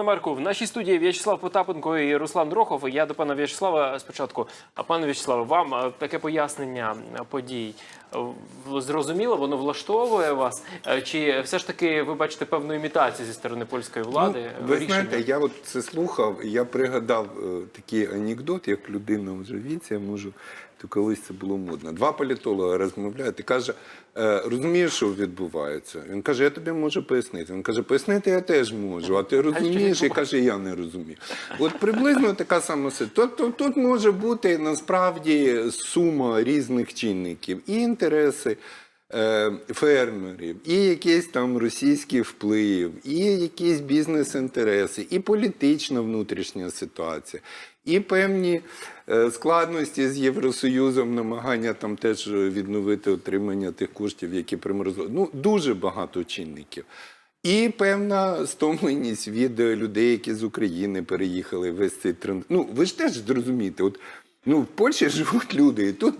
Пане Марку, в нашій студії В'ячеслав Потапенко і Руслан Дрохов. Я до пана В'ячеслава спочатку. А пане В'ячеславе, вам е, таке пояснення подій е, зрозуміло, воно влаштовує вас? Е, Чи все ж таки ви бачите певну імітацію зі сторони польської влади? е, Ну, ви рішення? знаєте, я от це слухав, я пригадав такий анекдот, як людина вже віці, я можу, то колись це було модно. Два політолога розмовляють і каже, е, розумієш, що відбувається? Він каже, я тобі можу пояснити. Він каже, пояснити я теж можу, а ти розумієш? І каже, я не розумію. От приблизно така сама ситуація. Тобто тут може бути насправді сума різних чинників і інтереси фермерів, і якийсь там російський вплив, і якісь бізнес-інтереси, і політична внутрішня ситуація, і певні е, складності з Євросоюзом, намагання там теж відновити отримання тих коштів, які приморозили. Ну, дуже багато чинників. І певна стомленість від е, людей, які з України переїхали весь цей тренд. Ну, ви ж теж зрозумієте, от ну, в Польщі живуть люди, і тут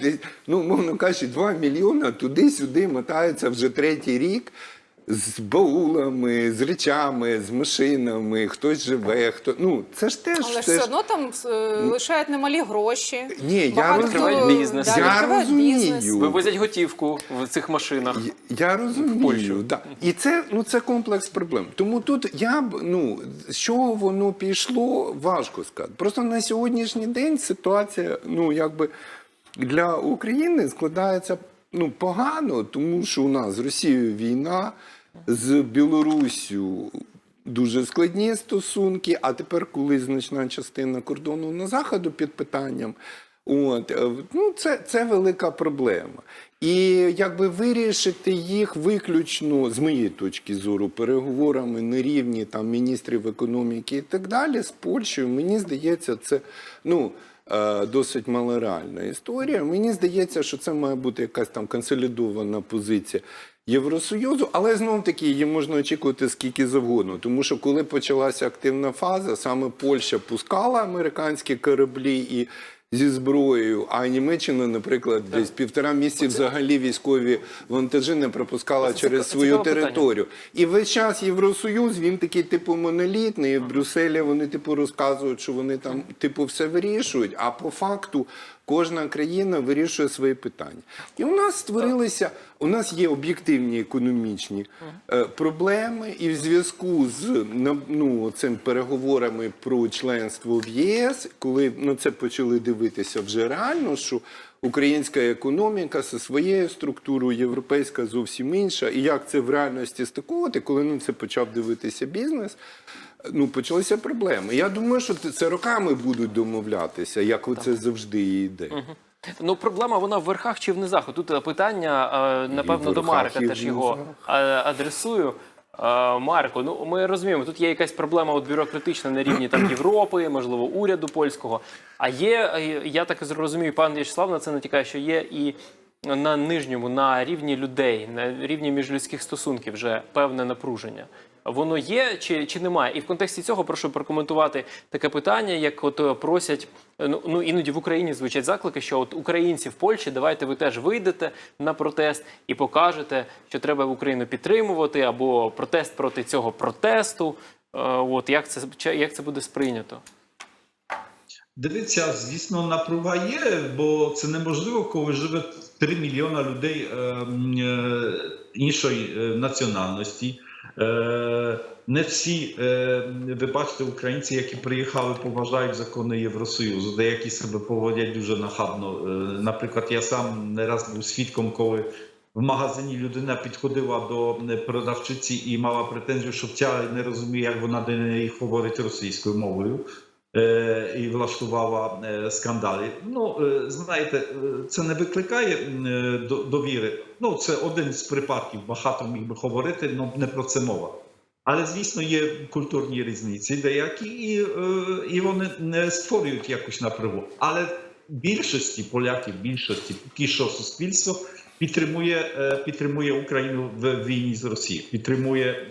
ну, мовно кажучи, 2 мільйони туди-сюди мотаються вже третій рік. З баулами, з речами, з машинами, хтось живе, хто. Ну, це ж теж. Але це все ж... одно там е, лишають немалі гроші. Ні, я Багато розумію. Відкривають бізнес. да, Я відкривають розумію. Вивозять готівку в цих машинах. Я- Я розумію, Польщу. Да. І це, ну, це комплекс проблем. Тому тут я б ну з чого воно пішло, важко сказати. Просто на сьогоднішній день ситуація, ну якби для України складається ну погано, тому що у нас з Росією війна, з Білоруссю дуже складні стосунки. А тепер, коли значна частина кордону на заходу під питанням. От, е, ну, це, це велика проблема. І якби вирішити їх виключно, з моєї точки зору, переговорами на рівні там, міністрів економіки і так далі, з Польщею, мені здається, це ну, е, досить малореальна історія. Мені здається, що це має бути якась там консолідована позиція. Євросоюзу, але знов таки її можна очікувати скільки завгодно. Тому що коли почалася активна фаза, саме Польща пускала американські кораблі і зі зброєю, а Німеччина, наприклад, десь півтора місяці взагалі військові вантажі не пропускала Це через свою питання. територію. І весь час Євросоюз він такий типу монолітний. В Брюсселі вони типу розказують, що вони там типу все вирішують. А по факту кожна країна вирішує свої питання. І у нас створилися, у нас є об'єктивні економічні е, проблеми, і в зв'язку з ну, цим переговорами про членство в ЄС, коли на це почали дивитися вже реально, що українська економіка зі своєю структурою, європейська зовсім інша. І як це в реальності стикувати, коли на це почав дивитися бізнес, ну почалися проблеми. Я думаю, що це роками будуть домовлятися, як оце завжди і йде. Ну, проблема вона в верхах чи в низах. Тут питання, напевно, до Марка теж його адресую. Марко, ну ми розуміємо, тут є якась проблема от бюрократична на рівні там Європи, можливо, уряду польського. А є, я так розумію, пан В'ячеслав на це натякає, що є і на нижньому, на рівні людей, на рівні міжлюдських стосунків вже певне напруження. Воно є чи, чи немає? І в контексті цього прошу прокоментувати таке питання, як от е, просять е, ну, ну іноді в Україні звучать заклики, що от українці в Польщі, давайте ви теж вийдете на протест і покажете, що треба Україну підтримувати, або протест проти цього протесту. Е, От як це як це буде сприйнято? Дивіться, звісно, напруга є, бо це неможливо, коли живе 3 мільйона людей е, е, іншої національності. Е, не всі, е, ви бачите, українці, які приїхали, поважають закони Євросоюзу, деякі себе поводять дуже нахабно. Е, наприклад, я сам не раз був свідком, коли в магазині людина підходила до продавчиці і мала претензію, що ця не розуміє, як вона до неї говорить російською мовою. Е, і влаштувала е, скандали. Ну, е, знаєте, це не викликає довіри. Ну, це один з припадків, багато міг би говорити, але не про це мова. Але, звісно, є культурні різниці деякі, і, і вони не створюють якусь напрягу. Але більшості поляків, більшості що суспільство підтримує, підтримує Україну в війні з Росією, підтримує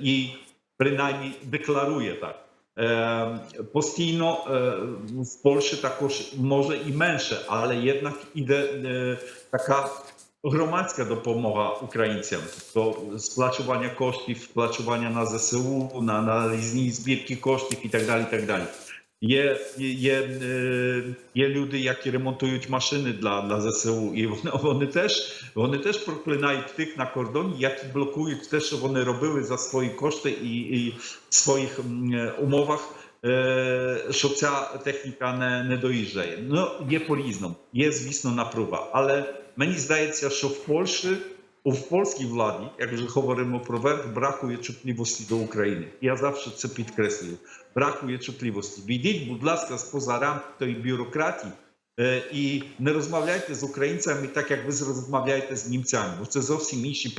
і принаймні декларує так. Е, Постійно е, в Польщі також може і менше, але jednak іде е, така громадська допомога українцям, то сплачування коштів, сплачування на ЗСУ, на, на різні збірки коштів і так далі. І так далі. Є, є, е, є люди, які ремонтують машини для, для ЗСУ, і вони, вони, теж, вони теж проклинають тих на кордоні, які блокують те, що вони робили за свої кошти і, і в своїх м, е, умовах, е, що ця техніка не, не доїжджає. Ну, є по-різному, є, звісно, напруга. Але мені здається, що в Польщі в польській владі, як вже говоримо про верх, бракує чутливості до України. Я завжди це підкреслюю. Бракує чутливості. Відійдіть, будь ласка, споза рамки тої бюрократії е, і не розмовляйте з українцями так, як ви розмовляєте з німцями, бо це зовсім інші.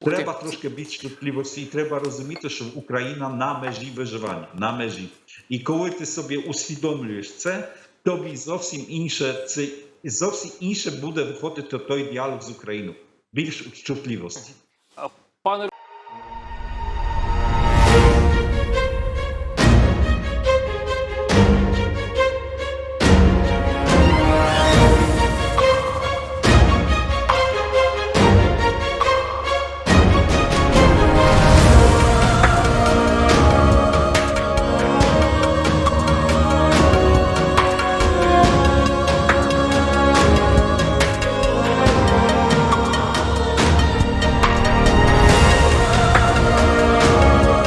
Ух. Треба трошки більш чутливості, і треба розуміти, що Україна на межі виживання, на межі. І коли ти собі усвідомлюєш це, тобі зовсім інше, це зовсім інше буде виходити той діалог з Україною. Більш чутливості.